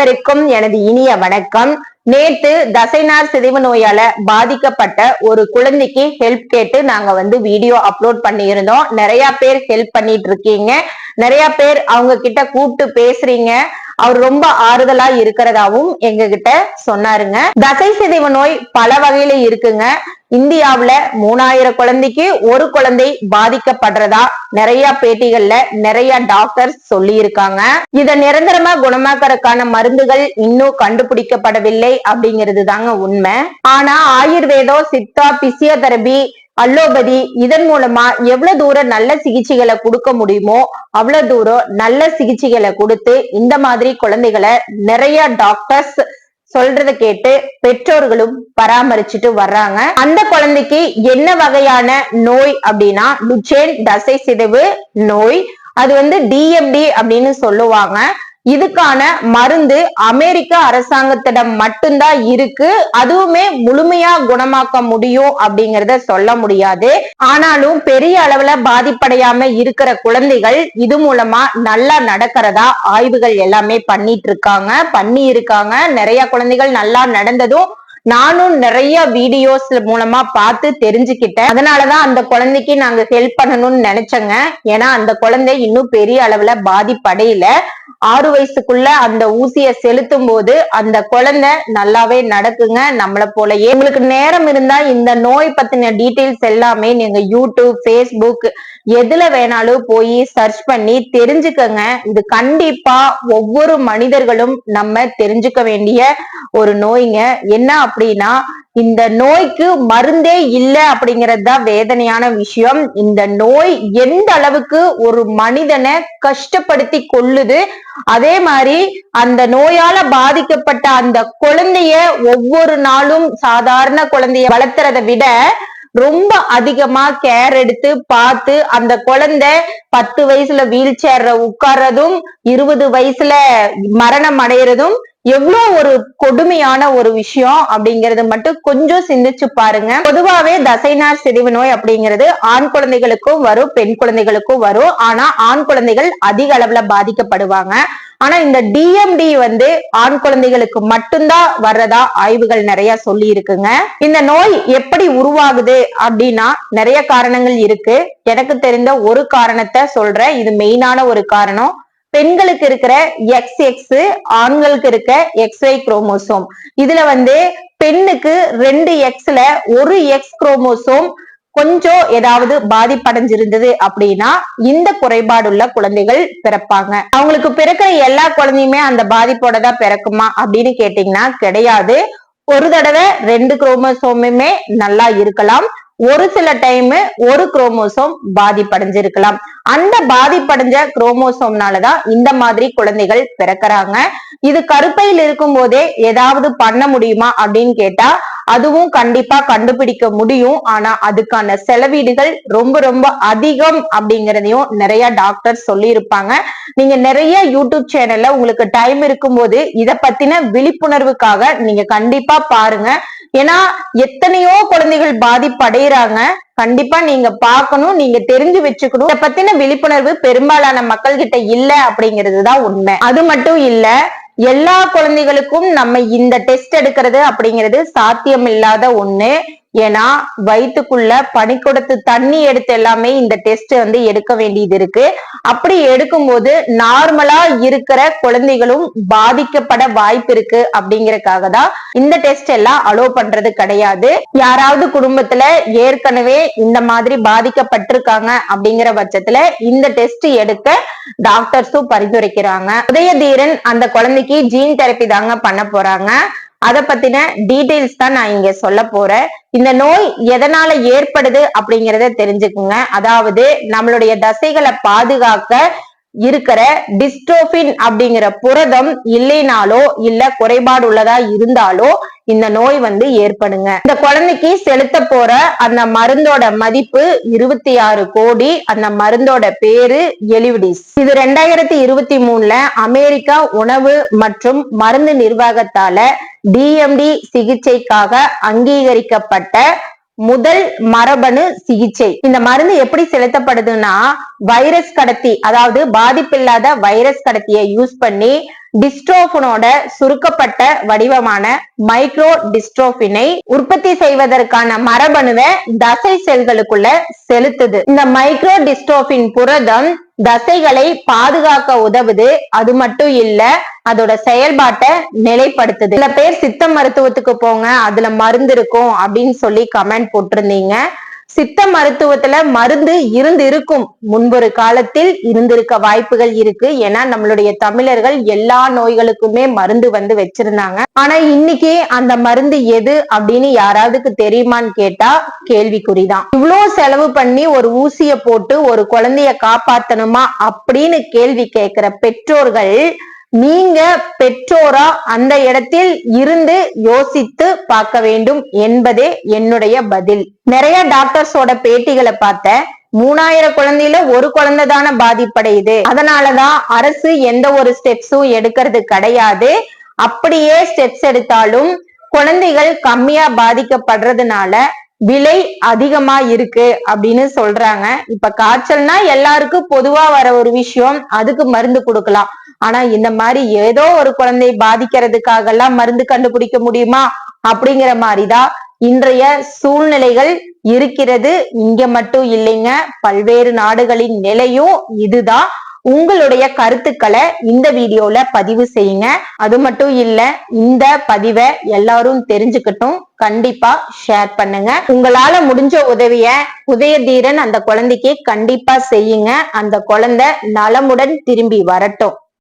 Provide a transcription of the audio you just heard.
அனைவருக்கும் எனது இனிய வணக்கம். நேத்து தசைநார் சிதைவு நோயால பாதிக்கப்பட்ட ஒரு குழந்தைக்கு ஹெல்ப் கேட்டு நாங்க வந்து வீடியோ அப்லோட் பண்ணியிருந்தோம். நிறைய பேர் ஹெல்ப் பண்ணிட்டு இருக்கீங்க. நிறைய பேர் அவங்க கிட்ட கூப்பிட்டு பேசுறீங்க. அவர் ரொம்ப ஆறுதலா இருக்கிறதாவும் எங்க கிட்ட சொன்னாருங்க. தசை சிதைவு நோய் பல வகையில இருக்குங்க. இந்தியாவில மூணாயிரம் குழந்தைக்கு ஒரு குழந்தை பாதிக்கப்படுறதா நிறைய பேட்டிகள்ல நிறைய டாக்டர்ஸ் சொல்லி இருக்காங்க இத நிரந்தரமா குணமாக்கறதுக்கான மருந்துகள் இன்னும் கண்டுபிடிக்கப்படவில்லை அப்படிங்கிறது தாங்க உண்மை. ஆனா ஆயுர்வேதம் சித்தா பிசியோதெரபி அல்லோபதி இதன் மூலமா எவ்வளவு தூரம் நல்ல சிகிச்சைகளை கொடுக்க முடியுமோ அவ்வளவு தூரம் நல்ல சிகிச்சைகளை கொடுத்து இந்த மாதிரி குழந்தைகளை நிறைய டாக்டர்ஸ் சொல்றத கேட்டு பெற்றோர்களும் பராமரிச்சுட்டு வர்றாங்க. அந்த குழந்தைக்கு என்ன வகையான நோய் அப்படின்னா டுச்சேன் தசை சிதைவு நோய். அது வந்து டிஎம்டி அப்படின்னு சொல்லுவாங்க. இதுக்கான மருந்து அமெரிக்க அரசாங்கத்திடம் மட்டும்தான் இருக்கு. அதுவுமே முழுமையா குணமாக்க முடியும் அப்படிங்கறத சொல்ல முடியாது. ஆனாலும் பெரிய அளவுல பாதிப்படையாம இருக்கிற குழந்தைகள் இது மூலமா நல்லா நடக்கிறதா ஆய்வுகள் எல்லாமே பண்ணிட்டு இருக்காங்க பண்ணி இருக்காங்க நிறைய குழந்தைகள் நல்லா நடந்ததும் நானும் நிறைய வீடியோஸ் மூலமா பார்த்து தெரிஞ்சுக்கிட்டேன். அதனாலதான் அந்த குழந்தைக்கு நாங்க ஹெல்ப் பண்ணணும்னு நினைச்சேங்க. ஏன்னா அந்த குழந்தை இன்னும் பெரிய அளவுல பாதிப்படையில. ஆறு வயசுக்குள்ள அந்த ஊசிய செலுத்தும் போது அந்த குழந்தை நல்லாவே நடக்குங்க. நம்மள போலயே. உங்களுக்கு நேரம் இருந்தா இந்த நோய் பத்தின டீட்டெயில்ஸ் எல்லாமே நீங்க யூடியூப் ஃபேஸ்புக் எதுல வேணாலும் போய் சர்ச் பண்ணி தெரிஞ்சுக்கங்க. இது கண்டிப்பா ஒவ்வொரு மனிதர்களும் நம்ம தெரிஞ்சுக்க வேண்டிய ஒரு நோய்ங்க. என்ன அப்படின்னா இந்த நோய்க்கு மருந்தே இல்லை அப்படிங்கிறது தான் வேதனையான விஷயம். இந்த நோய் எந்த அளவுக்கு ஒரு மனிதனை கஷ்டப்படுத்தி கொள்ளுது அதே மாதிரி அந்த நோயால பாதிக்கப்பட்ட அந்த குழந்தைய ஒவ்வொரு நாளும் சாதாரண குழந்தைய வளர்த்துறதை விட ரொம்ப அதிகமா கேர் எடுத்து பார்த்து அந்த குழந்தை பத்து வயசுல வீல் சேர்ல உட்கார்றதும் இருபது வயசுல மரணம் அடைகிறதும் எவ்வளவு ஒரு கொடுமையான ஒரு விஷயம் அப்படிங்கறது மட்டும் கொஞ்சம் சிந்திச்சு பாருங்க. பொதுவாவே தசைநார் சிறிவு நோய் அப்படிங்கிறது ஆண் குழந்தைகளுக்கும் வரும் பெண் குழந்தைகளுக்கும் வரும். ஆனா ஆண் குழந்தைகள் அதிக அளவுல பாதிக்கப்படுவாங்க. ஆனா இந்த டிஎம்டி வந்து ஆண் குழந்தைகளுக்கு மட்டும்தான் வர்றதா ஆய்வுகள் நிறைய சொல்லி இருக்குங்க இந்த நோய் எப்படி உருவாகுது அப்படின்னா நிறைய காரணங்கள் இருக்கு. எனக்கு தெரிந்த ஒரு காரணத்தை சொல்றேன். இது மெயினான ஒரு காரணம். பெண்களுக்கு இருக்கிற எக்ஸ் எக்ஸ் ஆண்களுக்கு இருக்க எக்ஸ்ஐ குரோமோசோம் இதுல வந்து பெண்ணுக்கு ரெண்டு எக்ஸ்ல ஒரு எக்ஸ் குரோமோசோம் கொஞ்சம் ஏதாவது பாதிப்படைஞ்சிருந்தது அப்படின்னா இந்த குறைபாடுள்ள குழந்தைகள் பிறப்பாங்க. அவங்களுக்கு பிறக்கிற எல்லா குழந்தையுமே அந்த பாதிப்போட தான் பிறக்குமா அப்படின்னு கேட்டீங்கன்னா கிடையாது. ஒரு தடவை ரெண்டு குரோமோசோமுமே நல்லா இருக்கலாம். ஒரு சில டைம் ஒரு குரோமோசோம் பாதிப்படைஞ்சிருக்கலாம். அந்த பாதிப்படைஞ்ச குரோமோசோம்னாலதான் இந்த மாதிரி குழந்தைகள் பிறக்கிறாங்க. இது கருப்பையில் இருக்கும் போதே ஏதாவது பண்ண முடியுமா அப்படின்னு கேட்டா அதுவும் கண்டிப்பா கண்டுபிடிக்க முடியும். ஆனா அதுக்கான செலவீடுகள் ரொம்ப ரொம்ப அதிகம் அப்படிங்கறதையும் நிறைய டாக்டர் சொல்லியிருப்பாங்க. நீங்க நிறைய யூடியூப் சேனல்ல உங்களுக்கு டைம் இருக்கும்போது இதை பத்தின விழிப்புணர்வுக்காக நீங்க கண்டிப்பா பாருங்க. ஏன்னா எத்தனையோ குழந்தைகள் பாதிப்படைகிறாங்க கண்டிப்பா நீங்க பார்க்கணும் நீங்க தெரிஞ்சு வச்சுக்கணும். இதை பத்தின விழிப்புணர்வு பெரும்பாலான மக்கள் கிட்ட இல்ல அப்படிங்கிறது தான் உண்மை. அது மட்டும் இல்ல எல்லா குழந்தைகளுக்கும் நம்ம இந்த டெஸ்ட் எடுக்கிறது அப்படிங்கிறது சாத்தியம் இல்லாத ஒண்ணு. ஏன்னா வயிற்றுக்குள்ள பனிக்கூடத்து தண்ணி எடுத்து எல்லாமே இந்த டெஸ்ட் வந்து எடுக்க வேண்டியது இருக்கு. அப்படி எடுக்கும்போது நார்மலா இருக்கிற குழந்தைகளும் பாதிக்கப்பட வாய்ப்பு இருக்கு அப்படிங்கறக்காக தான் இந்த டெஸ்ட் எல்லாம் அலோ பண்றது கிடையாது. யாராவது குடும்பத்துல ஏற்கனவே இந்த மாதிரி பாதிக்கப்பட்டிருக்காங்க அப்படிங்கிற பட்சத்துல இந்த டெஸ்ட் எடுக்க டாக்டர்ஸும் பரிந்துரைக்கிறாங்க. உதயதீரன் அந்த குழந்தைக்கு ஜீன் தெரப்பி தாங்க பண்ண போறாங்க. அதை பத்தின டீடைல்ஸ் தான் நான் இங்க சொல்ல போறேன். இந்த நோய் எதனால ஏற்படுது அப்படிங்கறத தெரிஞ்சுக்குங்க. அதாவது நம்மளுடைய தசைகளை பாதுகாக்க இருக்கிற டிஸ்ட்ரோபின் அப்படிங்கிற புரதம் இல்லைனாலோ இல்ல குறைபாடு உள்ளதா இருந்தாலோ இந்த நோய் வந்து ஏற்படுங்க. இந்த குழந்தைக்கு செலுத்த போற அந்த மருந்தோட மதிப்பு இருபத்தி ஆறு கோடி. அந்த மருந்தோட பேரு எலிவிடிஸ். இது ரெண்டாயிரத்தி இருபத்தி மூணுல அமெரிக்கா உணவு மற்றும் மருந்து நிர்வாகத்தால டிஎம்டி சிகிச்சைக்காக அங்கீகரிக்கப்பட்ட முதல் மரபணு சிகிச்சை. இந்த மருந்து எப்படி செலுத்தப்படுதுன்னா வைரஸ் கடத்தி அதாவது பாதிப்பில்லாத வைரஸ் கடத்தியை யூஸ் பண்ணி டிஸ்ட்ரோபனோட சுருக்கப்பட்ட வடிவமான மைக்ரோ டிஸ்ட்ரோபினை உற்பத்தி செய்வதற்கான மரபணுவை தசை செல்களுக்குள்ள செலுத்துது. இந்த மைக்ரோ டிஸ்ட்ரோபின் புரதம் தசைகளை பாதுகாக்க உதவுது. அது மட்டும் இல்ல அதோட செயல்பாட்டை நிலைப்படுத்துது. சில பேர் சித்த மருத்துவத்துக்கு போங்க அதுல மருந்து இருக்கும் அப்படின்னு சொல்லி கமெண்ட் போட்டிருந்தீங்க. சித்த மருத்துவத்துல மருந்து இருந்து இருக்கும் முன்பொரு காலத்தில் இருந்திருக்க வாய்ப்புகள் இருக்கு. ஏன்னா நம்மளுடைய தமிழர்கள் எல்லா நோய்களுக்குமே மருந்து வந்து வச்சிருந்தாங்க. ஆனா இன்னைக்கு அந்த மருந்து எது அப்படின்னு யாராவதுக்கு தெரியுமான்னு கேட்டா கேள்விக்குறிதான். இவ்வளோ செலவு பண்ணி ஒரு ஊசிய போட்டு ஒரு குழந்தைய காப்பாத்தணுமா அப்படின்னு கேள்வி கேட்கிற பெற்றோர்கள் நீங்க பெற்றோரா அந்த இடத்தில் இருந்து யோசித்து பார்க்க வேண்டும் என்பதே என்னுடைய பதில். நிறைய டாக்டர்ஸோட பேட்டிகளை பார்த்தேன் மூணாயிரம் குழந்தையில ஒரு குழந்தை தானே பாதிப்படையுது. அதனாலதான் அரசு எந்த ஒரு ஸ்டெப்ஸும் எடுக்கிறது கிடையாது. அப்படியே ஸ்டெப்ஸ் எடுத்தாலும் குழந்தைகள் கம்மியா பாதிக்கப்படுறதுனால விலை அதிகமா இருக்கு அப்படின்னு சொல்றாங்க. இப்ப காய்ச்சல்னா எல்லாருக்கும் பொதுவா வர ஒரு விஷயம் அதுக்கு மருந்து கொடுக்கலாம். ஆனா இந்த மாதிரி ஏதோ ஒரு குழந்தை பாதிக்கிறதுக்காக எல்லாம் மருந்து கண்டுபிடிக்க முடியுமா? அப்படிங்கிற மாதிரிதான் இன்றைய சூழ்நிலைகள் இருக்கிறது. இங்க மட்டும் இல்லைங்க. பல்வேறு நாடுகளின் நிலையும் இதுதான். உங்களுடைய கருத்துக்களை இந்த வீடியோல பதிவு செய்யுங்க. அது மட்டும் இல்ல இந்த பதிவை எல்லாரும் தெரிஞ்சுக்கட்டும். கண்டிப்பா ஷேர் பண்ணுங்க. உங்களால முடிஞ்ச உதவிய உதயதீரன் அந்த குழந்தைக்கு கண்டிப்பா செய்யுங்க. அந்த குழந்தை நலமுடன் திரும்பி வரட்டும்.